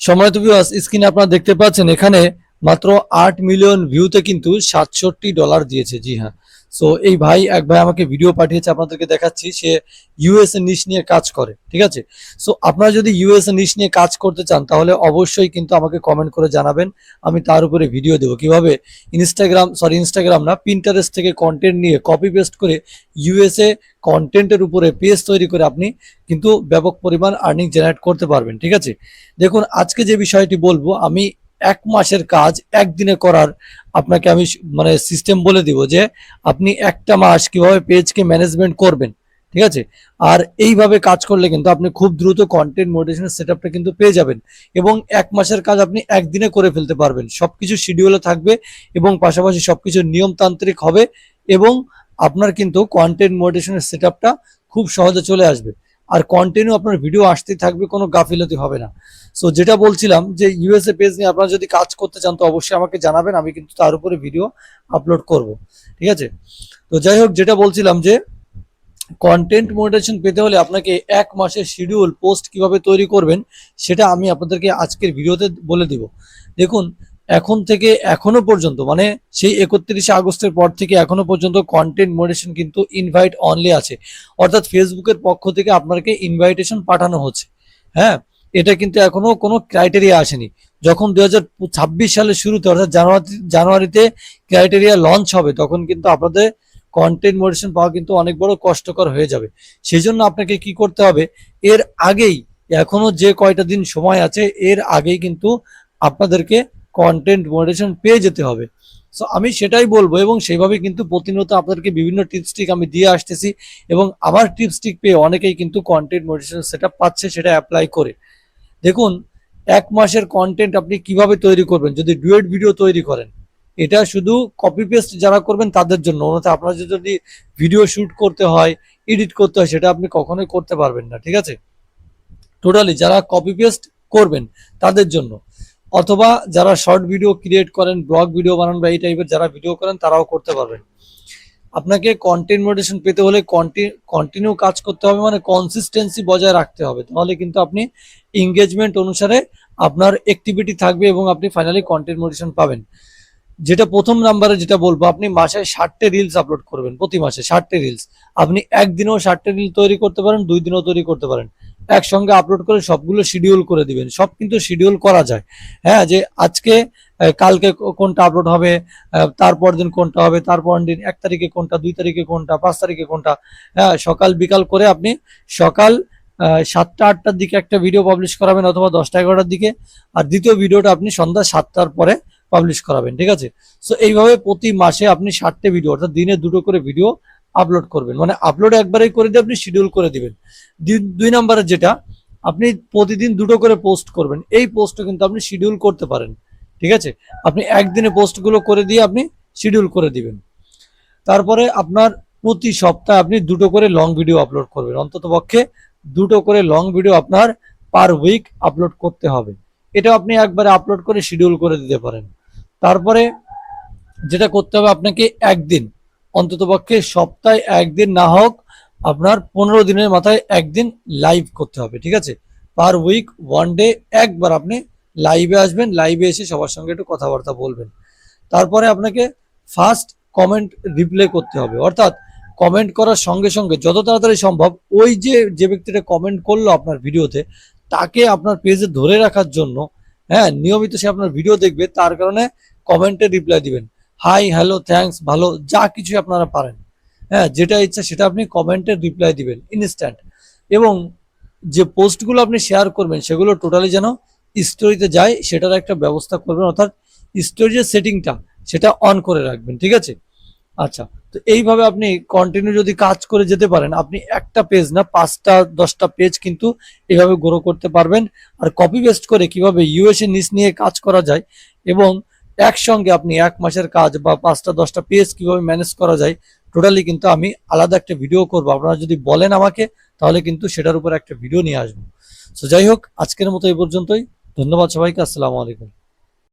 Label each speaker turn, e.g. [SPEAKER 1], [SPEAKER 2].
[SPEAKER 1] সম্মানিত ভিউয়ার্স স্ক্রিনে আপনারা দেখতে পাচ্ছেন, এখানে মাত্র আট মিলিয়ন ভিউতে কিন্তু সাতষট্টি ডলার দিয়েছে। জি হ্যাঁ। সো এই ভাই এক ভাই আমাকে ভিডিও পাঠিয়েছে, আপনাদেরকে দেখাচ্ছি। সে ইউএস এ নিশ নিয়ে কাজ করে, ঠিক আছে? সো আপনারা যদি ইউএস এ নিশ নিয়ে কাজ করতে চান, তাহলে অবশ্যই কিন্তু আমাকে কমেন্ট করে জানাবেন। আমি তার উপরে ভিডিও দেবো। কীভাবে? ইনস্টাগ্রাম সরি ইনস্টাগ্রাম না পিন্টারেস্ট থেকে কন্টেন্ট নিয়ে কপি পেস্ট করে ইউএসএ কন্টেন্টের উপরে পেজ তৈরি করে আপনি কিন্তু ব্যাপক পরিমাণ আর্নিং জেনারেট করতে পারবেন, ঠিক আছে? দেখুন, আজকে যে বিষয়টি বলব, আমি এক মাসের কাজ একদিনে করার আপনাকে আমি মানে সিস্টেম বলে দিব যে আপনি একটা মাস কীভাবে পেজকে ম্যানেজমেন্ট করবেন, ঠিক আছে? আর এইভাবে কাজ করলে কিন্তু আপনি খুব দ্রুত কন্টেন্ট মোটিভেশনের সেট আপটা কিন্তু পেয়ে যাবেন এবং এক মাসের কাজ আপনি একদিনে করে ফেলতে পারবেন। সবকিছু শিডিউলে থাকবে এবং পাশাপাশি সবকিছু নিয়মতান্ত্রিক হবে এবং আপনার কিন্তু কন্টেন্ট মোটিভেশনের সেট খুব সহজে চলে আসবে। আর কন্টিনিউ আপনার ভিডিও আসতেই থাকবে, কোনো গাফিলতি হবে না। সো যেটা বলছিলাম যে ইউএসএ পেজ নিয়ে আপনারা যদি কাজ করতে চান, তো অবশ্যই আমাকে জানাবেন, আমি কিন্তু তার উপরে ভিডিও আপলোড করব। ঠিক আছে? তো যাই হোক, যেটা বলছিলাম যে কন্টেন্ট মোটিভেশন পেতে হলে আপনাকে এক মাসের শিডিউল পোস্ট কীভাবে তৈরি করবেন, সেটা আমি আপনাদেরকে আজকের ভিডিওতে বলে দিব। দেখুন এখন থেকে এখনও পর্যন্ত মানে সেই একত্রিশে আগস্টের পর থেকে এখনও পর্যন্ত কন্টেন্ট মোটিভেশন কিন্তু ইনভাইট অনলি আছে। অর্থাৎ ফেসবুকের পক্ষ থেকে আপনাকে ইনভাইটেশন পাঠানো হচ্ছে। হ্যাঁ এটা কিন্তু এখনও কোনো ক্রাইটেরিয়া আসেনি। যখন ছাব্বিশ সালের শুরুতে, অর্থাৎ জানুয়ারি, জানুয়ারিতে ক্রাইটেরিয়া লঞ্চ হবে, তখন কিন্তু আপনাদের কন্টেন্ট মোটিভেশন পাওয়া কিন্তু অনেক বড় কষ্টকর হয়ে যাবে। সেই জন্য আপনাকে কি করতে হবে, এর আগেই, এখনও যে কয়টা দিন সময় আছে, এর আগেই কিন্তু আপনাদেরকে কন্টেন্ট মোটিভেশন পেয়ে যেতে হবে। সো আমি সেটাই বলব এবং সেইভাবে কিন্তু প্রতিনিয়ত আপনাদেরকে বিভিন্ন টিপস টিক আমি দিয়ে আসতেছি এবং আমার টিপস টিক পেয়ে অনেকেই কিন্তু কন্টেন্ট মোটিভেশন সেটা পাচ্ছে সেটা অ্যাপ্লাই করে। দেখুন, এক মাসের কন্টেন্ট আপনি কীভাবে তৈরি করবেন? যদি ডুয়েট ভিডিও তৈরি করেন, এটা শুধু কপি পেস্ট যারা করবেন তাদের জন্য, অন্যথা আপনার যদি ভিডিও শুট করতে হয় এডিট করতে হয়, সেটা আপনি কখনোই করতে পারবেন না, ঠিক আছে? টোটালি যারা কপি পেস্ট করবেন তাদের জন্য। অথবা যারা শর্ট ভিডিও ক্রিয়েট করেন ব্লগ ভিডিও বানান বা এই টাইপের যারা ভিডিও করেন, তারাও করতে পারবেন আপনাকে কন্টেন্ট মোটিভেশন পেতে হলে কন্টিনিউ কাজ করতে হবে মানে কনসিস্টেন্সি বজায় রাখতে হবে। তাহলে কিন্তু আপনি এঙ্গেজমেন্ট অনুসারে আপনার অ্যাক্টিভিটি থাকবে এবং আপনি ফাইনালি কন্টেন্ট মোটিভেশন পাবেন। যেটা প্রথম নাম্বারে যেটা বলব, আপনি মাসে ষাটটে রিলস আপলোড করবেন, প্রতি মাসে ষাটটে রিলস আপনি একদিনেও ষাটটে রিল তৈরি করতে পারেন, দুই দিনেও তৈরি করতে পারেন। একসঙ্গে আপলোড করে সবগুলো শিডিউল করে দিবেন। সব কিন্তু শিডিউল করা যায়। হ্যাঁ যে আজকে কালকে কোনটা আপলোড হবে তারপর দিন কোনটা হবে, তারপর দিন এক তারিখে কোনটা, দুই তারিখে কোনটা, পাঁচ তারিখে কোনটা হ্যাঁ সকাল, বিকাল করে আপনি সকাল সাতটা, আটটার দিকে একটা ভিডিও পাবলিশ করাবেন অথবা দশটা, এগারোটার দিকে। আর দ্বিতীয় ভিডিওটা আপনি সন্ধ্যা সাতটার পরে পাবলিশ করাবেন, ঠিক আছে? সো এইভাবে প্রতি মাসে আপনি ষাটটে ভিডিও অর্থাৎ দিনে দুটো করে ভিডিও আপলোড করবেন। মানে আপলোড একবারেই করে দিয়ে আপনি শিডিউল করে দিবেন। দুই নম্বরে যেটা, আপনি প্রতিদিন দুটো করে পোস্ট করবেন। এই পোস্টও কিন্তু আপনি শিডিউল করতে পারেন। ঠিক আছে? আপনি একদিনে পোস্টগুলো করে দিয়ে আপনি শিডিউল করে দিবেন। তারপরে আপনার প্রতি সপ্তাহে আপনি দুটো করে লং ভিডিও আপলোড করবেন। অন্তত পক্ষে দুটো করে লং ভিডিও আপনার পার উইক আপলোড করতে হবে। এটা আপনি একবারে আপলোড করে শিডিউল করে দিতে পারেন। তারপরে যেটা করতে হবে আপনাকে একদিন অন্তত পক্ষে সপ্তাহে একদিন না হোক, আপনার পনেরো দিনের মাথায় একদিন লাইভ করতে হবে, ঠিক আছে? পার উইক ওয়ান ডে একবার আপনি লাইভে আসবেন লাইভে এসে সবার সঙ্গে একটু কথাবার্তা বলবেন। তারপরে আপনাকে ফার্স্ট কমেন্ট রিপ্লাই করতে হবে। অর্থাৎ কমেন্ট করার সঙ্গে সঙ্গে যত তাড়াতাড়ি সম্ভব ওই যে যে ব্যক্তিটা কমেন্ট করল আপনার ভিডিওতে, তাকে আপনার পেজে ধরে রাখার জন্য হ্যাঁ নিয়মিত সে আপনার ভিডিও দেখবে, তার কারণে কমেন্টে রিপ্লাই দিবেন। হাই, হ্যালো, থ্যাঙ্কস, ভালো, যা কিছু আপনারা পারেন। হ্যাঁ যেটা ইচ্ছা সেটা আপনি কমেন্টে রিপ্লাই দিবেন ইনস্ট্যান্ট এবং যে পোস্টগুলো আপনি শেয়ার করবেন, সেগুলো টোটালি যেন স্টোরিতে যায়, সেটার একটা ব্যবস্থা করবেন, অর্থাৎ স্টোরি যে সেটিংটা সেটা অন করে রাখবেন, ঠিক আছে? আচ্ছা তো এইভাবে আপনি কন্টিনিউ যদি কাজ করে যেতে পারেন, আপনি একটা পেজ না, পাঁচটা, দশটা পেজ কিন্তু এভাবে গ্রো করতে পারবেন। আর কপি পেস্ট করে কীভাবে ইউএসএ নিচ নিয়ে কাজ করা যায় এবং একসঙ্গে আপনি এক মাসের কাজ বা পাঁচটা, দশটা পেজ কীভাবে ম্যানেজ করা যায় টোটালি কিন্তু আমি আলাদা একটা ভিডিও করব। আপনারা যদি বলেন আমাকে, তাহলে কিন্তু সেটার উপর একটা ভিডিও নিয়ে আসব। সো যাই হোক, আজকের মতো এই পর্যন্তই। ধন্যবাদ সবাইকে, আসসালামু আলাইকুম।